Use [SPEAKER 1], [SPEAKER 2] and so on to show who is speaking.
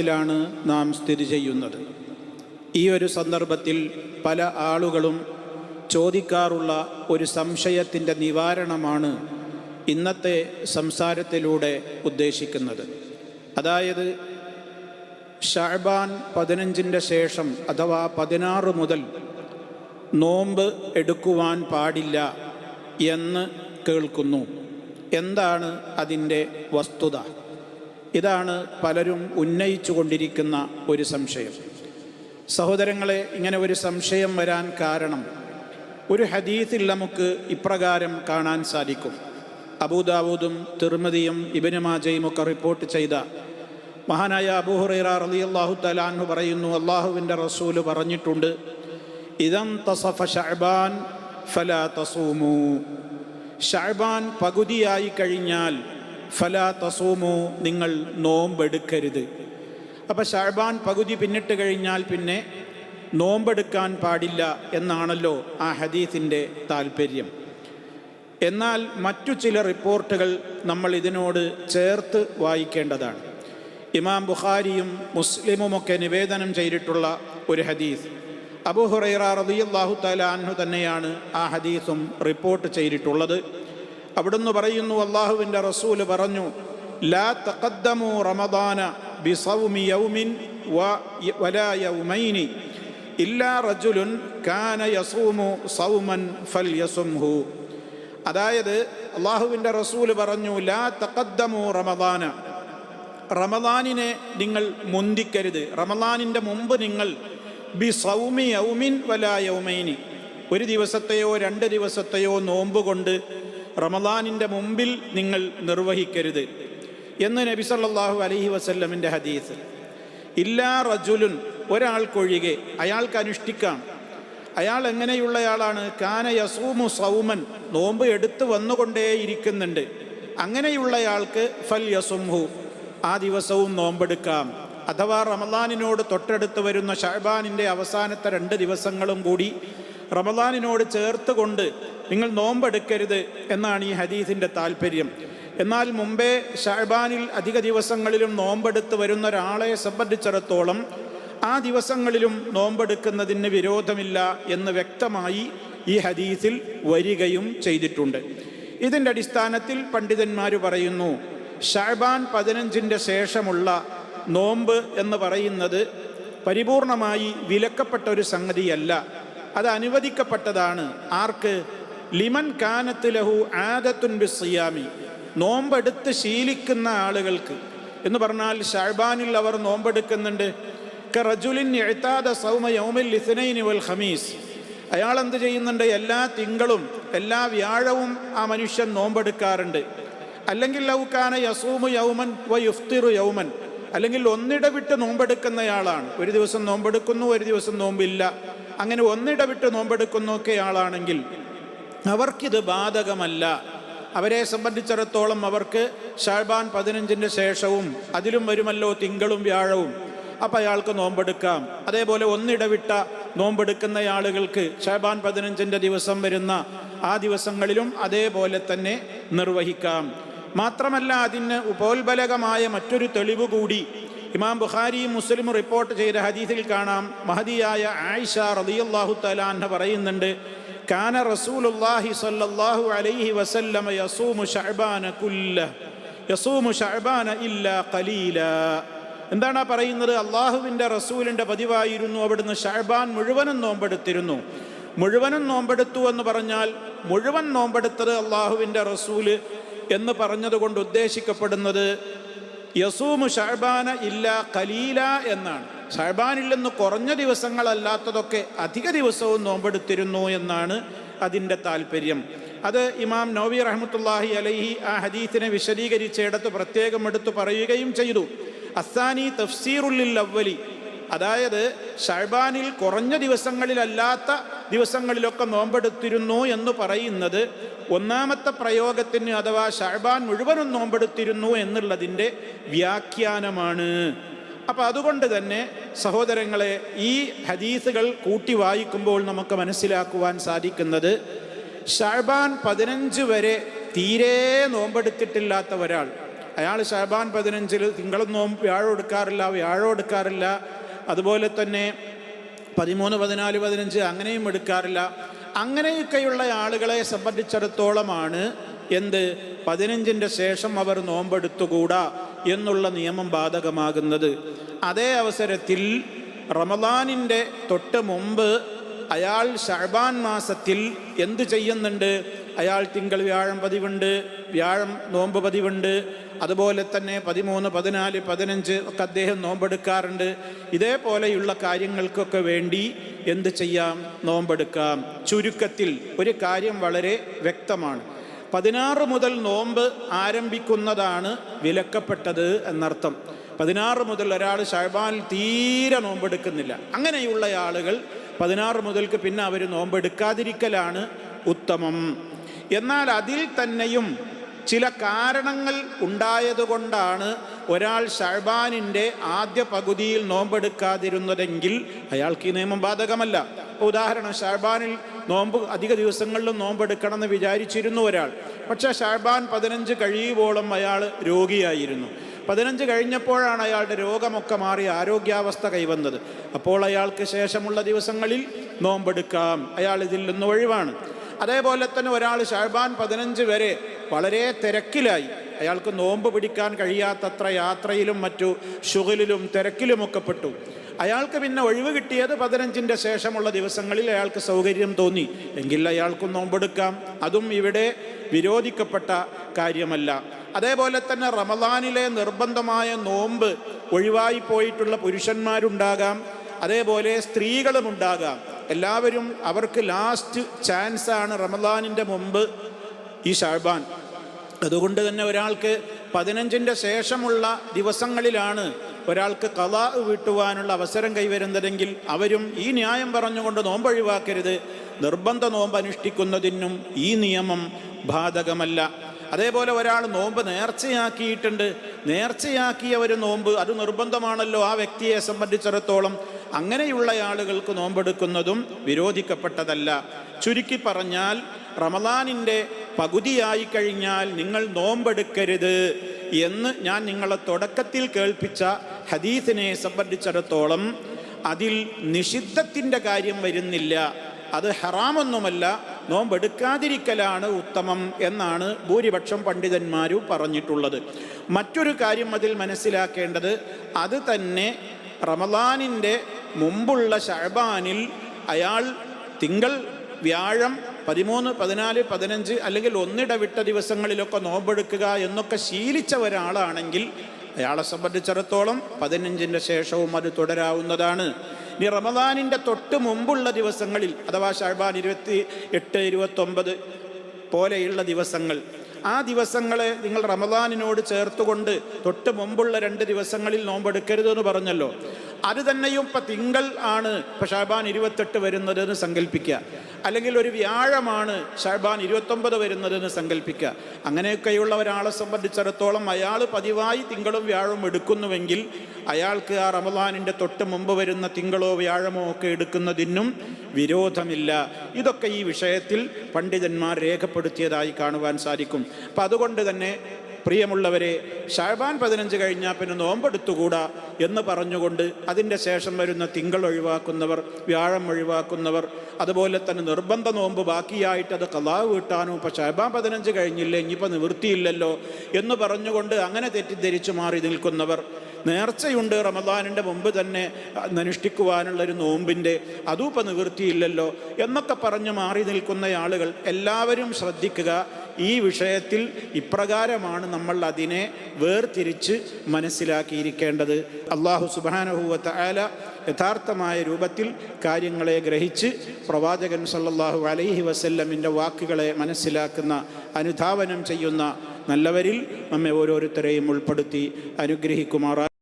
[SPEAKER 1] ിലാണ് നാം സ്ഥിതി ചെയ്യുന്നത്. ഈ ഒരു സന്ദർഭത്തിൽ പല ആളുകളും ചോദിക്കാറുള്ള ഒരു സംശയത്തിന്റെ നിവാരണമാണ് ഇന്നത്തെ സംസാരത്തിലൂടെ ഉദ്ദേശിക്കുന്നത്. അതായത് ഷാബാൻ പതിനഞ്ചിന്റെ ശേഷം അഥവാ പതിനാറ് മുതൽ നോമ്പ് എടുക്കുവാൻ പാടില്ല എന്ന് കേൾക്കുന്നു. എന്താണ് അതിന്റെ വസ്തുത? ഇതാണ് പലരും ഉന്നയിച്ചു കൊണ്ടിരിക്കുന്ന ഒരു സംശയം. സഹോദരങ്ങളെ ഇങ്ങനെ ഒരു സംശയം വരാൻ കാരണം ഒരു ഹദീസിൽ നമുക്ക് ഇപ്രകാരം കാണാൻ സാധിക്കും. അബൂദാവൂദും തിർമതിയും ഇബനുമാജയും ഒക്കെ റിപ്പോർട്ട് ചെയ്ത മഹാനായ അബൂഹുറൈറ റലി അള്ളാഹു തലാൻഹു പറയുന്നു അള്ളാഹുവിന്റെ റസൂൽ പറഞ്ഞിട്ടുണ്ട് ഇതം തസഫ ഷഅബാൻ ഫലാ തസൂമു. ഷഅബാൻ പകുതിയായി കഴിഞ്ഞാൽ ഫലാ തസൂമു നിങ്ങൾ നോമ്പെടുക്കരുത്. അപ്പം ഷഅബാൻ പകുതി പിന്നിട്ട് കഴിഞ്ഞാൽ പിന്നെ നോമ്പെടുക്കാൻ പാടില്ല എന്നാണല്ലോ ആ ഹദീസിന്റെ താല്പര്യം എന്നാൽ മറ്റു ചില റിപ്പോർട്ടുകൾ നമ്മൾ ഇതിനോട് ചേർത്ത് വായിക്കേണ്ടതാണ്. ഇമാം ബുഖാരിയും മുസ്ലിമുമൊക്കെ നിവേദനം ചെയ്തിട്ടുള്ള ഒരു ഹദീസ്. അബു ഹുറൈറ റളിയല്ലാഹു തലാഹു തന്നെയാണ് ആ ഹദീസും റിപ്പോർട്ട് ചെയ്തിട്ടുള്ളത്. അവിടുന്ന് പറയുന്നു അള്ളാഹുവിന്റെ റസൂൽ പറഞ്ഞു ലാ തഖദ്ദമു റമദാന ബിസൗമി യൗമിൻ വലാ യൗമൈനി ഇല്ലാ റജുലുൻ കാന യസൂമു സൗമൻ ഫൽയസുംഹു. അതായത് അള്ളാഹുവിന്റെ റസൂൽ പറഞ്ഞു ലാ തഖദ്ദമു റമദാന. റമദാനിനെ നിങ്ങൾ മുന്തിക്കരുത്. റമദാനിന്റെ മുമ്പ് നിങ്ങൾ ബി സൗമി യൗമിൻ വലാ യൗമൈനി. ഒരു ദിവസത്തെയോ രണ്ട് ദിവസത്തെയോ നോമ്പ് കൊണ്ട് റമദാനിന്റെ മുമ്പിൽ നിങ്ങൾ നിർവഹിക്കരുത് എന്ന് നബി സല്ലാഹു അലഹി വസല്ലമിന്റെ ഹദീസ്. ഇല്ലാ റജുലുൻ ഒരാൾക്കൊഴികെ അയാൾക്ക് അനുഷ്ഠിക്കാം. അയാൾ എങ്ങനെയുള്ളയാളാണ്? കാന യസൂമു സൗമൻ നോമ്പ് എടുത്തു വന്നുകൊണ്ടേയിരിക്കുന്നുണ്ട്. അങ്ങനെയുള്ളയാൾക്ക് ഫൽ യസുംഹു ആ ദിവസവും നോമ്പെടുക്കാം. അഥവാ റമദാനിനോട് തൊട്ടടുത്ത് വരുന്ന ഷഹബാനിന്റെ അവസാനത്തെ രണ്ട് ദിവസങ്ങളും കൂടി റമദാനിനോട് ചേർത്ത് കൊണ്ട് നിങ്ങൾ നോമ്പെടുക്കരുത് എന്നാണ് ഈ ഹദീസിന്റെ താല്പര്യം എന്നാൽ മുമ്പേ ഷാബാനിൽ അധിക ദിവസങ്ങളിലും നോമ്പെടുത്ത് വരുന്ന ഒരാളെ സംബന്ധിച്ചിടത്തോളം ആ ദിവസങ്ങളിലും നോമ്പെടുക്കുന്നതിന് വിരോധമില്ല എന്ന് വ്യക്തമായി ഈ ഹദീസിൽ വരികയും ചെയ്തിട്ടുണ്ട്. ഇതിന്റെ അടിസ്ഥാനത്തിൽ പണ്ഡിതന്മാർ പറയുന്നു ഷാബാൻ പതിനഞ്ചിന്റെ ശേഷമുള്ള നോമ്പ് എന്ന് പറയുന്നത് പരിപൂർണമായി വിലക്കപ്പെട്ട ഒരു സംഗതിയല്ല. അത് അനുവദിക്കപ്പെട്ടതാണ്. ആർക്ക്? ലിമൻ കാനത്ത് ലഹു ആദത്തുൻ ബിസിയാമി നോമ്പെടുത്ത് ശീലിക്കുന്ന ആളുകൾക്ക്. എന്ന് പറഞ്ഞാൽ ഷാബാനിൽ അവർ നോമ്പെടുക്കുന്നുണ്ട്. റജുലിൻ എഴുത്താത സൗമ യൗമിൽ ലിസനൈനി വൽ ഹമീസ് അയാൾ എന്ത് ചെയ്യുന്നുണ്ട്? എല്ലാ തിങ്കളും എല്ലാ വ്യാഴവും ആ മനുഷ്യൻ നോമ്പെടുക്കാറുണ്ട്. അല്ലെങ്കിൽ ലൗക്കാന യസൂമു യൗമൻ വ യുഫ്തിറു യൗമൻ. അല്ലെങ്കിൽ ഒന്നിടവിട്ട് നോമ്പെടുക്കുന്നയാളാണ്. ഒരു ദിവസം നോമ്പെടുക്കുന്നു ഒരു ദിവസം നോമ്പില്ല. അങ്ങനെ ഒന്നിടവിട്ട് നോമ്പെടുക്കുന്നൊക്കെ ആളാണെങ്കിൽ അവർക്കിത് ബാധകമല്ല. അവരെ സംബന്ധിച്ചിടത്തോളം അവർക്ക് ഷാബാൻ പതിനഞ്ചിന്റെ ശേഷവും അതിലും വരുമല്ലോ തിങ്കളും വ്യാഴവും. അപ്പം അയാൾക്ക് നോമ്പെടുക്കാം. അതേപോലെ ഒന്നിടവിട്ട നോമ്പെടുക്കുന്ന ആളുകൾക്ക് ഷാബാൻ പതിനഞ്ചിന്റെ ദിവസം വരുന്ന ആ ദിവസങ്ങളിലും അതേപോലെ തന്നെ നിർവഹിക്കാം. മാത്രമല്ല അതിന് ഉപോത്ബലകമായ മറ്റൊരു തെളിവ് കൂടി ഇമാം ബുഖാരിയും മുസ്ലിമും റിപ്പോർട്ട് ചെയ്ത ഹദീസിൽ കാണാം. മഹദിയായ ആയിഷ റളിയല്ലാഹു തലാൻഹ പറയുന്നുണ്ട് കാന റസൂലുള്ളാഹി സ്വല്ലല്ലാഹു അലൈഹി വസല്ലമ യസൂമു ശഅബാന കുല്ല യസൂമു ശഅബാന ഇല്ലാ ഖലീല. എന്താണ് പറയുന്നത്? അള്ളാഹുവിന്റെ റസൂലിന്റെ പതിവായിരുന്നു അവിടുന്ന് ഷഹബാൻ മുഴുവനും നോമ്പെടുത്തിരുന്നു. മുഴുവനും നോമ്പെടുത്തു എന്ന് പറഞ്ഞാൽ മുഴുവൻ നോമ്പെടുത്തത് അള്ളാഹുവിന്റെ റസൂൽ എന്ന് പറഞ്ഞതുകൊണ്ട് ഉദ്ദേശിക്കപ്പെടുന്നത് യസൂമു ഷഹബാന ഇല്ല കലീല എന്നാണ്. ഷഹബാനിൽ നിന്ന് കുറഞ്ഞ ദിവസങ്ങളല്ലാത്തതൊക്കെ അധിക ദിവസവും നോമ്പെടുത്തിരുന്നു എന്നാണ് അതിന്റെ താല്പര്യം അത് ഇമാം നോവി റഹമത്തുല്ലാഹി അലൈഹി ആ ഹദീസിനെ വിശദീകരിച്ചിടത്ത് പ്രത്യേകം എടുത്തു പറയുകയും ചെയ്തു. അസാനി തഫ്സീറുല്ലിൽ അവലി അതായത് ഷഹബാനിൽ കുറഞ്ഞ ദിവസങ്ങളിലല്ലാത്ത ദിവസങ്ങളിലൊക്കെ നോമ്പെടുത്തിരുന്നു എന്ന് പറയുന്നത് ഒന്നാമത്തെ പ്രയോഗത്തിന് അഥവാ ഷഹബാൻ മുഴുവനും നോമ്പെടുത്തിരുന്നു എന്നുള്ളതിന്റെ വ്യാഖ്യാനമാണ്. അപ്പം അതുകൊണ്ട് തന്നെ സഹോദരങ്ങളെ ഈ ഹദീസുകൾ കൂട്ടി വായിക്കുമ്പോൾ നമുക്ക് മനസ്സിലാക്കുവാൻ സാധിക്കുന്നത് ഷഹബാൻ പതിനഞ്ച് വരെ തീരെ നോമ്പെടുത്തിട്ടില്ലാത്ത ഒരാൾ. അയാൾ ഷാബാൻ പതിനഞ്ചിൽ തിങ്കളും നോമ്പ് വ്യാഴം എടുക്കാറില്ല വ്യാഴം എടുക്കാറില്ല അതുപോലെ തന്നെ പതിമൂന്ന് പതിനാല് പതിനഞ്ച് അങ്ങനെയും എടുക്കാറില്ല. അങ്ങനെയൊക്കെയുള്ള ആളുകളെ സംബന്ധിച്ചിടത്തോളമാണ് എന്ത്? പതിനഞ്ചിന്റെ ശേഷം അവർ നോമ്പെടുത്തുകൂടാ എന്നുള്ള നിയമം ബാധകമാകുന്നത്. അതേ അവസരത്തിൽ റമദാനിന്റെ തൊട്ട് മുമ്പ് അയാൾ ഷഹബാൻ മാസത്തിൽ എന്ത് ചെയ്യുന്നുണ്ട്? അയാൾ തിങ്കൾ വ്യാഴം പതിവുണ്ട് വ്യാഴം നോമ്പ് പതിവുണ്ട്. അതുപോലെ തന്നെ പതിമൂന്ന് പതിനാല് പതിനഞ്ച് ഒക്കെ അദ്ദേഹം നോമ്പെടുക്കാറുണ്ട്. ഇതേപോലെയുള്ള കാര്യങ്ങൾക്കൊക്കെ വേണ്ടി എന്ത് ചെയ്യാം? നോമ്പെടുക്കാം. ചുരുക്കത്തിൽ ഒരു കാര്യം വളരെ വ്യക്തമാണ്. പതിനാറ് മുതൽ നോമ്പ് ആരംഭിക്കുന്നതാണ് വിലക്കപ്പെട്ടത് എന്നർത്ഥം. പതിനാറ് മുതൽ ഒരാൾ ഷഹബാനിൽ തീരെ നോമ്പെടുക്കുന്നില്ല. അങ്ങനെയുള്ള ആളുകൾ പതിനാറ് മുതൽക്ക് പിന്നെ അവർ നോമ്പെടുക്കാതിരിക്കലാണ് ഉത്തമം. എന്നാൽ അതിൽ തന്നെയും ചില കാരണങ്ങൾ ഉണ്ടായതുകൊണ്ടാണ് ഒരാൾ ഷഹബാനിന്റെ ആദ്യ പകുതിയിൽ നോമ്പെടുക്കാതിരുന്നതെങ്കിൽ അയാൾക്ക് ഈ നിയമം ബാധകമല്ല. ഉദാഹരണം ഷഹബാനിൽ നോമ്പ് അധിക ദിവസങ്ങളിലും നോമ്പെടുക്കണമെന്ന് വിചാരിച്ചിരുന്നു ഒരാൾ. പക്ഷേ ഷഹബാൻ പതിനഞ്ച് കഴിയുവോളം അയാൾ രോഗിയായിരുന്നു. പതിനഞ്ച് കഴിഞ്ഞപ്പോഴാണ് അയാളുടെ രോഗമൊക്കെ മാറി ആരോഗ്യാവസ്ഥ കൈവന്നത്. അപ്പോൾ അയാൾക്ക് ശേഷമുള്ള ദിവസങ്ങളിൽ നോമ്പെടുക്കാം. അയാൾ ഇതിൽ നിന്ന് ഒഴിവാണ്. അതേപോലെ തന്നെ ഒരാൾ ഷാബാൻ പതിനഞ്ച് വരെ വളരെ തിരക്കിലായി. അയാൾക്ക് നോമ്പ് പിടിക്കാൻ കഴിയാത്തത്ര യാത്രയിലും മറ്റു ഷുഗലിലും തിരക്കിലുമൊക്കെ പെട്ടു അയാൾക്ക് പിന്നെ ഒഴിവ് കിട്ടിയത് പതിനഞ്ചിന്റെ ശേഷമുള്ള ദിവസങ്ങളിൽ അയാൾക്ക് സൗകര്യം തോന്നി. എങ്കിൽ അയാൾക്കും നോമ്പെടുക്കാം. അതും ഇവിടെ വിരോധിക്കപ്പെട്ട കാര്യമല്ല. അതേപോലെ തന്നെ റമദാനിലെ നിർബന്ധമായ നോമ്പ് ഒഴിവായി പോയിട്ടുള്ള പുരുഷന്മാരുണ്ടാകാം. അതേപോലെ സ്ത്രീകളും ഉണ്ടാകാം എല്ലാവരും അവർക്ക് ലാസ്റ്റ് ചാൻസാണ് റമദാനിന്റെ മുമ്പ് ഈ ഷാബാൻ. അതുകൊണ്ട് തന്നെ ഒരാൾക്ക് പതിനഞ്ചിന്റെ ശേഷമുള്ള ദിവസങ്ങളിലാണ് ഒരാൾക്ക് കഥ വീട്ടുവാനുള്ള അവസരം കൈവരുന്നതെങ്കിൽ അവരും ഈ ന്യായം പറഞ്ഞുകൊണ്ട് നോമ്പ് ഒഴിവാക്കരുത് നിർബന്ധ നോമ്പ് അനുഷ്ഠിക്കുന്നതിനും ഈ നിയമം ബാധകമല്ല. അതേപോലെ ഒരാൾ നോമ്പ് നേർച്ചയാക്കിയിട്ടുണ്ട്. നേർച്ചയാക്കിയ ഒരു നോമ്പ് അത് നിർബന്ധമാണല്ലോ ആ വ്യക്തിയെ സംബന്ധിച്ചിടത്തോളം. അങ്ങനെയുള്ള ആളുകൾക്ക് നോമ്പെടുക്കുന്നതും വിരോധിക്കപ്പെട്ടതല്ല. ചുരുക്കി പറഞ്ഞാൽ റമദാനിന്റെ പകുതിയായി കഴിഞ്ഞാൽ നിങ്ങൾ നോമ്പെടുക്കരുത് എന്ന് ഞാൻ നിങ്ങളെ തുടക്കത്തിൽ കേൾപ്പിച്ച ഹദീസിനെ സംബന്ധിച്ചിടത്തോളം അതിൽ നിഷിദ്ധത്തിന്റെ കാര്യം വരുന്നില്ല. അത് ഹറാമൊന്നുമല്ല നോമ്പെടുക്കാതിരിക്കലാണ് ഉത്തമം എന്നാണ് ഭൂരിപക്ഷം പണ്ഡിതന്മാരും പറഞ്ഞിട്ടുള്ളത്. മറ്റൊരു കാര്യം അതിൽ മനസ്സിലാക്കേണ്ടത് അത് തന്നെ റമദാനിന്റെ മുമ്പുള്ള ഷഹബാനിൽ അയാൾ തിങ്കൾ വ്യാഴം പതിമൂന്ന് പതിനാല് പതിനഞ്ച് അല്ലെങ്കിൽ ഒന്നിടവിട്ട ദിവസങ്ങളിലൊക്കെ നോമ്പെടുക്കുക എന്നൊക്കെ ശീലിച്ച ഒരാളാണെങ്കിൽ അയാളെ സംബന്ധിച്ചിടത്തോളം പതിനഞ്ചിന്റെ ശേഷവും അത് തുടരാവുന്നതാണ്. ഇനി റമദാനിന്റെ തൊട്ട് മുമ്പുള്ള ദിവസങ്ങളിൽ അഥവാ ഷാബാൻ ഇരുപത്തി എട്ട് ഇരുപത്തൊമ്പത് പോലെയുള്ള ദിവസങ്ങൾ ആ ദിവസങ്ങളെ നിങ്ങൾ റമദാനിനോട് ചേർത്തുകൊണ്ട് തൊട്ട് മുമ്പുള്ള രണ്ട് ദിവസങ്ങളിൽ നോമ്പെടുക്കരുത് എന്ന് പറഞ്ഞല്ലോ. അത് തന്നെയും ഇപ്പം തിങ്കൾ ആണ് ഇപ്പം ഷാബാൻ ഇരുപത്തെട്ട് വരുന്നതെന്ന് സങ്കല്പിക്കുക അല്ലെങ്കിൽ ഒരു വ്യാഴമാണ് ഷാബാൻ ഇരുപത്തൊമ്പത് വരുന്നതെന്ന് സങ്കല്പിക്കുക അങ്ങനെയൊക്കെയുള്ള ഒരാളെ സംബന്ധിച്ചിടത്തോളം അയാൾ പതിവായി തിങ്കളും വ്യാഴവും എടുക്കുന്നുവെങ്കിൽ അയാൾക്ക് ആ റമദാനിന്റെ തൊട്ട് മുമ്പ് വരുന്ന തിങ്കളോ വ്യാഴമോ ഒക്കെ എടുക്കുന്നതിനും വിരോധമില്ല. ഇതൊക്കെ ഈ വിഷയത്തിൽ പണ്ഡിതന്മാർ രേഖപ്പെടുത്തിയതായി കാണുവാൻ സാധിക്കും. അപ്പം അതുകൊണ്ട് തന്നെ പ്രിയമുള്ളവരെ ഷാബാൻ പതിനഞ്ച് കഴിഞ്ഞാൽ പിന്നെ നോമ്പെടുത്തുകൂടാ എന്ന് പറഞ്ഞുകൊണ്ട് അതിന്റെ ശേഷം വരുന്ന തിങ്കൾ ഒഴിവാക്കുന്നവർ വ്യാഴം ഒഴിവാക്കുന്നവർ അതുപോലെ തന്നെ നിർബന്ധ നോമ്പ് ബാക്കിയായിട്ട് അത് കലാവ് വീട്ടാനും ഇപ്പം ഷാബാൻ പതിനഞ്ച് കഴിഞ്ഞില്ലേ ഇനിയിപ്പോൾ നിവൃത്തിയില്ലല്ലോ എന്ന് പറഞ്ഞുകൊണ്ട് അങ്ങനെ തെറ്റിദ്ധരിച്ചു മാറി നിൽക്കുന്നവർ. നേർച്ചയുണ്ട് റമദാനിന്റെ മുമ്പ് തന്നെ അനുഷ്ഠിക്കുവാനുള്ള ഒരു നോമ്പിന്റെ അതും ഇപ്പം നിവൃത്തിയില്ലല്ലോ എന്നൊക്കെ പറഞ്ഞ് മാറി നിൽക്കുന്ന ആളുകൾ എല്ലാവരും ശ്രദ്ധിക്കുക. ഈ വിഷയത്തിൽ ഇപ്രകാരമാണ് നമ്മൾ അതിനെ വേർതിരിച്ച് മനസ്സിലാക്കിയിരിക്കേണ്ടത്. അള്ളാഹു സുബാനഹുവത്ത ആല യഥാർത്ഥമായ രൂപത്തിൽ കാര്യങ്ങളെ ഗ്രഹിച്ച് പ്രവാചകൻ സല്ലാഹു അലൈഹി വസല്ലമിന്റെ വാക്കുകളെ മനസ്സിലാക്കുന്ന അനുധാവനം ചെയ്യുന്ന നല്ലവരിൽ നമ്മെ ഓരോരുത്തരെയും ഉൾപ്പെടുത്തി അനുഗ്രഹിക്കുമാറാ